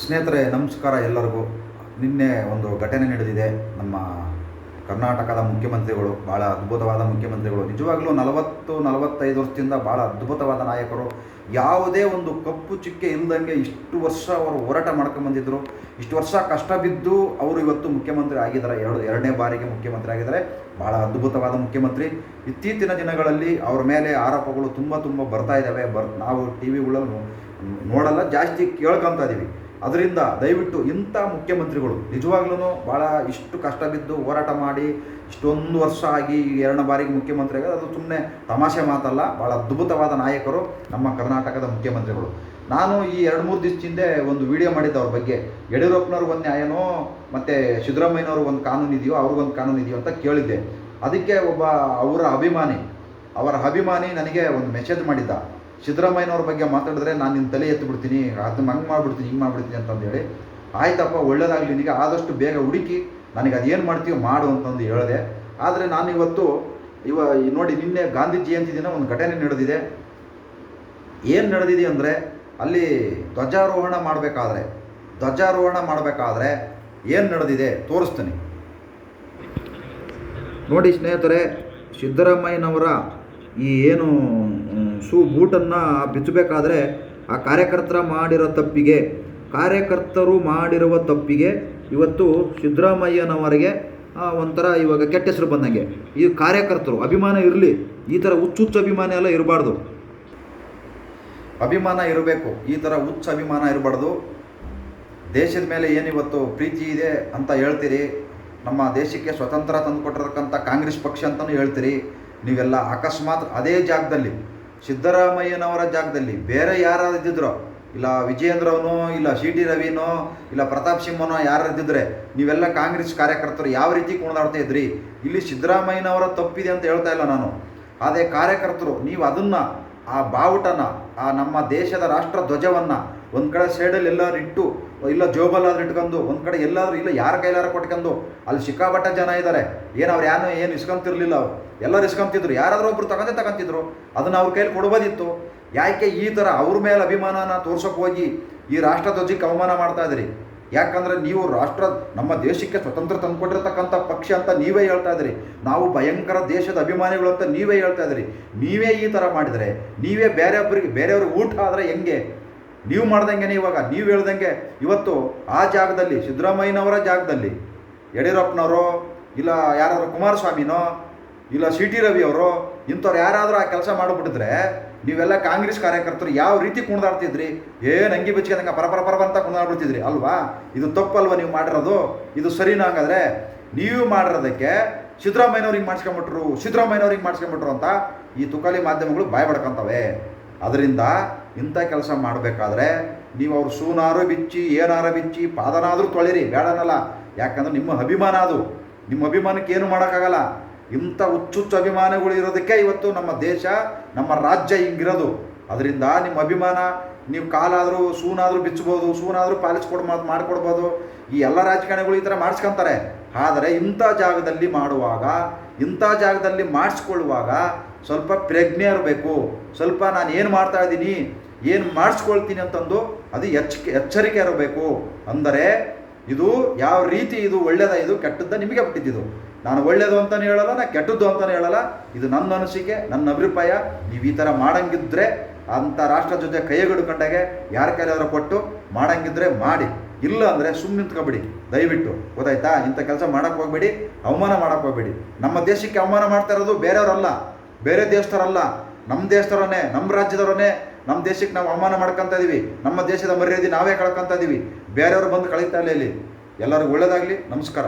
ಸ್ನೇಹಿತರೆ, ನಮಸ್ಕಾರ ಎಲ್ಲರಿಗೂ. ನಿನ್ನೆ ಒಂದು ಘಟನೆ ನಡೆದಿದೆ. ನಮ್ಮ ಕರ್ನಾಟಕದ ಮುಖ್ಯಮಂತ್ರಿಗಳು ಭಾಳ ಅದ್ಭುತವಾದ ಮುಖ್ಯಮಂತ್ರಿಗಳು. ನಿಜವಾಗ್ಲೂ ನಲವತ್ತು, ನಲವತ್ತೈದು ವರ್ಷದಿಂದ ಭಾಳ ಅದ್ಭುತವಾದ ನಾಯಕರು. ಯಾವುದೇ ಒಂದು ಕಪ್ಪು ಚುಕ್ಕೆ ಇಲ್ಲದಂಗೆ ಇಷ್ಟು ವರ್ಷ ಅವರು ಹೋರಾಟ ಮಾಡ್ಕೊಂಬಂದಿದ್ರು. ಇಷ್ಟು ವರ್ಷ ಕಷ್ಟ ಬಿದ್ದು ಅವರು ಇವತ್ತು ಮುಖ್ಯಮಂತ್ರಿ ಆಗಿದ್ದಾರೆ. ಎರಡು, ಎರಡನೇ ಬಾರಿಗೆ ಮುಖ್ಯಮಂತ್ರಿ ಆಗಿದ್ದಾರೆ. ಭಾಳ ಅದ್ಭುತವಾದ ಮುಖ್ಯಮಂತ್ರಿ. ಇತ್ತೀಚಿನ ದಿನಗಳಲ್ಲಿ ಅವ್ರ ಮೇಲೆ ಆರೋಪಗಳು ತುಂಬ ತುಂಬ ಬರ್ತಾ ಇದ್ದಾವೆ ಬರ್, ನಾವು ಟಿ ವಿಗಳನ್ನು ನೋಡಲ್ಲ, ಜಾಸ್ತಿ ಕೇಳ್ಕೊತಾ ಇದೀವಿ. ಅದರಿಂದ ದಯವಿಟ್ಟು ಇಂಥ ಮುಖ್ಯಮಂತ್ರಿಗಳು ನಿಜವಾಗ್ಲೂ ಭಾಳ ಇಷ್ಟು ಕಷ್ಟ ಬಿದ್ದು ಹೋರಾಟ ಮಾಡಿ ಇಷ್ಟೊಂದು ವರ್ಷ ಆಗಿ ಎರಡು ಬಾರಿಗೆ ಮುಖ್ಯಮಂತ್ರಿ ಆಗಿದೆ ಅದು ಸುಮ್ಮನೆ ತಮಾಷೆ ಮಾತಲ್ಲ ಭಾಳ ಅದ್ಭುತವಾದ ನಾಯಕರು ನಮ್ಮ ಕರ್ನಾಟಕದ ಮುಖ್ಯಮಂತ್ರಿಗಳು. ನಾನು ಈ ಎರಡು ಮೂರು ದಿವಸ ಹಿಂದೆ ಒಂದು ವಿಡಿಯೋ ಮಾಡಿದ್ದೆ ಅವ್ರ ಬಗ್ಗೆ. ಯಡಿಯೂರಪ್ಪನವ್ರಿಗೆ ಒಂದು ನ್ಯಾಯನೋ, ಮತ್ತು ಸಿದ್ದರಾಮಯ್ಯನವ್ರಿಗೆ ಒಂದು ಕಾನೂನು ಇದೆಯೋ ಅವ್ರಿಗೊಂದು ಕಾನೂನು ಇದೆಯೋ ಅಂತ ಕೇಳಿದ್ದೆ. ಅದಕ್ಕೆ ಒಬ್ಬ ಅವರ ಅಭಿಮಾನಿ ಅವರ ಅಭಿಮಾನಿ ನನಗೆ ಒಂದು ಮೆಸೇಜ್ ಮಾಡಿದ್ದ. ಸಿದ್ದರಾಮಯ್ಯನವ್ರ ಬಗ್ಗೆ ಮಾತಾಡಿದ್ರೆ ನಾನು ನಿನ್ನ ತಲೆ ಎತ್ತು ಬಿಡ್ತೀನಿ, ಅದನ್ನ ಹಂಗೆ ಮಾಡ್ಬಿಡ್ತೀನಿ, ಹಿಂಗೆ ಮಾಡ್ಬಿಡ್ತೀನಿ ಅಂತಂದೇಳಿ ಆಯ್ತಪ್ಪ, ಒಳ್ಳೇದಾಗಲಿ, ನಿನಗೆ ಆದಷ್ಟು ಬೇಗ ಹುಡುಕಿ, ನನಗೆ ಅದೇನು ಮಾಡ್ತೀವೋ ಮಾಡು ಅಂತಂದು ಹೇಳಿದೆ. ಆದರೆ ನಾನು ಇವತ್ತು ಇವ ನೋಡಿ ನಿನ್ನೆ ಗಾಂಧಿ ಜಯಂತಿ ದಿನ ಒಂದು ಘಟನೆ ನಡೆದಿದೆ. ಏನು ನಡೆದಿದೆ ಅಂದರೆ, ಅಲ್ಲಿ ಧ್ವಜಾರೋಹಣ ಮಾಡಬೇಕಾದ್ರೆ ಧ್ವಜಾರೋಹಣ ಮಾಡಬೇಕಾದ್ರೆ ಏನು ನಡೆದಿದೆ ತೋರಿಸ್ತೀನಿ. ನೋಡಿ ಸ್ನೇಹಿತರೆ, ಸಿದ್ದರಾಮಯ್ಯನವರ ಈ ಏನು ಶೂ ಬೂಟನ್ನು ಬಿಚ್ಚಬೇಕಾದ್ರೆ ಆ ಕಾರ್ಯಕರ್ತರ ಮಾಡಿರೋ ತಪ್ಪಿಗೆ, ಕಾರ್ಯಕರ್ತರು ಮಾಡಿರುವ ತಪ್ಪಿಗೆ ಇವತ್ತು ಸಿದ್ದರಾಮಯ್ಯನವರಿಗೆ ಒಂಥರ ಇವಾಗ ಕೆಟ್ಟ ಹೆಸರು ಬಂದಂಗೆ. ಈ ಕಾರ್ಯಕರ್ತರು, ಅಭಿಮಾನ ಇರಲಿ, ಈ ಥರ ಹುಚ್ಚು ಅಭಿಮಾನ ಎಲ್ಲ ಇರಬಾರ್ದು. ಅಭಿಮಾನ ಇರಬೇಕು, ಈ ಥರ ಹುಚ್ಚು ಅಭಿಮಾನ ಇರಬಾರ್ದು. ದೇಶದ ಮೇಲೆ ಏನಿವತ್ತು ಪ್ರೀತಿ ಇದೆ ಅಂತ ಹೇಳ್ತೀರಿ, ನಮ್ಮ ದೇಶಕ್ಕೆ ಸ್ವತಂತ್ರ ತಂದುಕೊಟ್ಟಿರ್ತಕ್ಕಂಥ ಕಾಂಗ್ರೆಸ್ ಪಕ್ಷ ಅಂತಲೂ ಹೇಳ್ತೀರಿ, ನೀವೆಲ್ಲ ಅಕಸ್ಮಾತ್ ಅದೇ ಜಾಗದಲ್ಲಿ ಸಿದ್ದರಾಮಯ್ಯನವರ ಜಾಗದಲ್ಲಿ ಬೇರೆ ಯಾರಾದ್ರು ಇದ್ದಿದ್ರೋ ಇಲ್ಲ ವಿಜಯೇಂದ್ರವನೋ ಇಲ್ಲ ಸಿ ಟಿ ರವಿನೋ, ಇಲ್ಲ ಪ್ರತಾಪ್ ಸಿಂಹನೋ ಯಾರಿದ್ದರೆ ನೀವೆಲ್ಲ ಕಾಂಗ್ರೆಸ್ ಕಾರ್ಯಕರ್ತರು ಯಾವ ರೀತಿ ಕುಣಿದಾಡ್ತಾ ಇದ್ರಿ? ಇಲ್ಲಿ ಸಿದ್ದರಾಮಯ್ಯನವರ ತಪ್ಪಿದೆ ಅಂತ ಹೇಳ್ತಾ ಇಲ್ಲ ನಾನು. ಅದೇ ಕಾರ್ಯಕರ್ತರು, ನೀವು ಅದನ್ನು ಆ ಬಾವುಟನ, ಆ ನಮ್ಮ ದೇಶದ ರಾಷ್ಟ್ರ ಧ್ವಜವನ್ನು ಒಂದು ಕಡೆ ಸೈಡಲ್ಲಿ ಎಲ್ಲರೂ ಇಟ್ಟು, ಇಲ್ಲ ಜೋಬಲ್ಲಾದ್ರೂ ಇಟ್ಕೊಂಡು, ಒಂದು ಕಡೆ ಎಲ್ಲಾದರೂ, ಇಲ್ಲ ಯಾರ ಕೈಲಾರ ಕೊಟ್ಕೊಂಡು, ಅಲ್ಲಿ ಸಿಕ್ಕಾಪಟ್ಟೆ ಜನ ಇದ್ದಾರೆ ಏನು ಅವ್ರು ಯಾರು ಏನು ಇಸ್ಕೊಂತಿರ್ಲಿಲ್ಲ ಅವ್ರು. ಎಲ್ಲರೂ ಇಸ್ಕೊಂತಿದ್ರು. ಯಾರಾದ್ರೂ ಒಬ್ರು ತಗೊಂಡೇ ತಗೊಂತಿದ್ರು. ಅದನ್ನು ಅವ್ರ ಕೈಲಿ ಕೊಡ್ಬೋದಿತ್ತು. ಯಾಕೆ ಈ ಥರ ಅವ್ರ ಮೇಲೆ ಅಭಿಮಾನನ ತೋರ್ಸೋಕೆ ಹೋಗಿ ಈ ರಾಷ್ಟ್ರ ಧ್ವಜಕ್ಕೆ ಅವಮಾನ ಮಾಡ್ತಾ ಇದ್ರಿ? ಯಾಕಂದ್ರೆ ನೀವು ರಾಷ್ಟ್ರ, ನಮ್ಮ ದೇಶಕ್ಕೆ ಸ್ವತಂತ್ರ ತಂದುಕೊಟ್ಟಿರ್ತಕ್ಕಂಥ ಪಕ್ಷ ಅಂತ ನೀವೇ ಹೇಳ್ತಾ ಇದ್ದೀರಿ. ನಾವು ಭಯಂಕರ ದೇಶದ ಅಭಿಮಾನಿಗಳು ಅಂತ ನೀವೇ ಹೇಳ್ತಾ ಇದ್ದೀರಿ. ನೀವೇ ಈ ಥರ ಮಾಡಿದರೆ, ನೀವೇ ಬೇರೆಯೊಬ್ಬರಿಗೆ ಬೇರೆಯವ್ರಿಗೆ ಊಟ ಆದರೆ ಹೆಂಗೆ? ನೀವು ಮಾಡ್ದಂಗೆ ಇವಾಗ, ನೀವು ಹೇಳ್ದಂಗೆ. ಇವತ್ತು ಆ ಜಾಗದಲ್ಲಿ, ಸಿದ್ದರಾಮಯ್ಯನವರ ಜಾಗದಲ್ಲಿ, ಯಡಿಯೂರಪ್ಪನವರು, ಇಲ್ಲ ಯಾರಾದರೂ ಕುಮಾರಸ್ವಾಮಿನೋ, ಇಲ್ಲ ಸಿ ಟಿ ರವಿ ಅವರು ಇಂಥವ್ರು ಯಾರಾದರೂ ಆ ಕೆಲಸ ಮಾಡಿಬಿಟ್ಟಿದ್ರೆ ನೀವೆಲ್ಲ ಕಾಂಗ್ರೆಸ್ ಕಾರ್ಯಕರ್ತರು ಯಾವ ರೀತಿ ಕುಣಿದಾಡ್ತಿದ್ರಿ? ಏನು ಅಂಗಿ ಬಿಚ್ಕೊಂಡಂಗೆ ಪರಪರ ಪರ ಅಂತ ಕುಣಿದಾಡ್ಬಿಡ್ತಿದ್ರಿ, ಅಲ್ವಾ? ಇದು ತಪ್ಪಲ್ವ ನೀವು ಮಾಡಿರೋದು? ಇದು ಸರಿನಾ ಹಂಗಾದ್ರೆ ನೀವು ಮಾಡಿರೋದಕ್ಕೆ ಸಿದ್ದರಾಮಯ್ಯನವ್ರಿಗೆ ಮಾಡಿಸ್ಕೊಂಬಿಟ್ರು ಸಿದ್ದರಾಮಯ್ಯನವ್ರಿಗೆ ಮಾಡಿಸ್ಕೊಂಬಿಟ್ರು ಅಂತ ಈ ತುಕಾಲಿ ಮಾಧ್ಯಮಗಳು ಬಾಯ್ ಬಡ್ಕೊತವೆ ಅದರಿಂದ ಇಂಥ ಕೆಲಸ ಮಾಡಬೇಕಾದ್ರೆ ನೀವು ಅವ್ರು ಸೂನಾರು ಬಿಚ್ಚಿ, ಏನಾರು ಬಿಚ್ಚಿ, ಪಾದನಾದರೂ ತೊಳಿರಿ ಬೇಡನಲ್ಲ ಯಾಕಂದ್ರೆ ನಿಮ್ಮ ಅಭಿಮಾನ ಅದು. ನಿಮ್ಮ ಅಭಿಮಾನಕ್ಕೆ ಏನು ಮಾಡೋಕ್ಕಾಗಲ್ಲ. ಇಂಥ ಹುಚ್ಚುಚ್ಚು ಅಭಿಮಾನಗಳು ಇರೋದಕ್ಕೆ ಇವತ್ತು ನಮ್ಮ ದೇಶ, ನಮ್ಮ ರಾಜ್ಯ ಹಿಂಗಿರೋದು. ಅದರಿಂದ ನಿಮ್ಮ ಅಭಿಮಾನ, ನೀವು ಕಾಲಾದರೂ ಸೂನಾದರೂ ಬಿಚ್ಚಬೋದು ಸೂನಾದರೂ ಪಾಲಿಸ್ಕೊಡ್ ಮಾಡಿಕೊಡ್ಬೋದು. ಈ ಎಲ್ಲ ರಾಜಕಾರಣಿಗಳು ಈ ಥರ ಮಾಡಿಸ್ಕೊತಾರೆ. ಆದರೆ ಇಂಥ ಜಾಗದಲ್ಲಿ ಮಾಡುವಾಗ, ಇಂಥ ಜಾಗದಲ್ಲಿ ಮಾಡಿಸ್ಕೊಳ್ಳುವಾಗ ಸ್ವಲ್ಪ ಪ್ರಜ್ಞೆ ಇರಬೇಕು. ಸ್ವಲ್ಪ ನಾನು ಏನು ಮಾಡ್ತಾ ಇದ್ದೀನಿ, ಏನು ಮಾಡಿಸ್ಕೊಳ್ತೀನಿ ಅಂತಂದು ಅದು ಎಚ್ ಎಚ್ಚರಿಕೆ ಇರಬೇಕು. ಅಂದರೆ ಇದು ಯಾವ ರೀತಿ ಇದು ಒಳ್ಳೆಯದ ಇದು ಕೆಟ್ಟದ್ದ ನಿಮಗೆ ಬಿಟ್ಟಿದ್ದು. ನಾನು ಒಳ್ಳೇದು ಅಂತಲೇ ಹೇಳಲ್ಲ ನಾನು ಕೆಟ್ಟದ್ದು ಅಂತಲೇ ಹೇಳಲ್ಲ. ಇದು ನನ್ನ ಅನಿಸಿಕೆ, ನನ್ನ ಅಭಿಪ್ರಾಯ. ನೀವು ಈ ಥರ ಮಾಡಂಗಿದ್ರೆ ಅಂಥ ರಾಷ್ಟ್ರ ಜೊತೆ ಕೈಗಡ್ಕೊಂಡಾಗೆ ಯಾರ ಕೈಲಾದರೂ ಕೊಟ್ಟು ಮಾಡಂಗಿದ್ರೆ ಮಾಡಿ. ಇಲ್ಲ ಅಂದರೆ ಸುಮ್ಮನೆ ನಿಂತ್ಕೊಬೇಡಿ. ದಯವಿಟ್ಟು. ಗೊತ್ತಾಯ್ತಾ? ಇಂಥ ಕೆಲಸ ಮಾಡಕ್ಕೆ ಹೋಗ್ಬೇಡಿ. ಅವಮಾನ ಮಾಡಕ್ಕೆ ಹೋಗ್ಬೇಡಿ. ನಮ್ಮ ದೇಶಕ್ಕೆ ಅವಮಾನ ಮಾಡ್ತಾ ಇರೋದು ಬೇರೆಯವರಲ್ಲ. ಬೇರೆ ದೇಶದವರಲ್ಲ. ನಮ್ಮ ದೇಶದವರನ್ನೇ, ನಮ್ಮ ರಾಜ್ಯದವರನ್ನೇ ನಮ್ಮ ದೇಶಕ್ಕೆ ನಾವು ಅವಮಾನ ಮಾಡ್ಕೊಂತ ಇದೀವಿ. ನಮ್ಮ ದೇಶದ ಮರ್ಯಾದೆ ನಾವೇ ಕಳ್ಕೊಂತ ಇದೀವಿ. ಬೇರೆಯವರು ಬಂದು ಕಳೀತಾ ಇಲ್ಲ ಇಲ್ಲಿ. ಎಲ್ಲರಿಗೂ ಒಳ್ಳೇದಾಗಲಿ. ನಮಸ್ಕಾರ.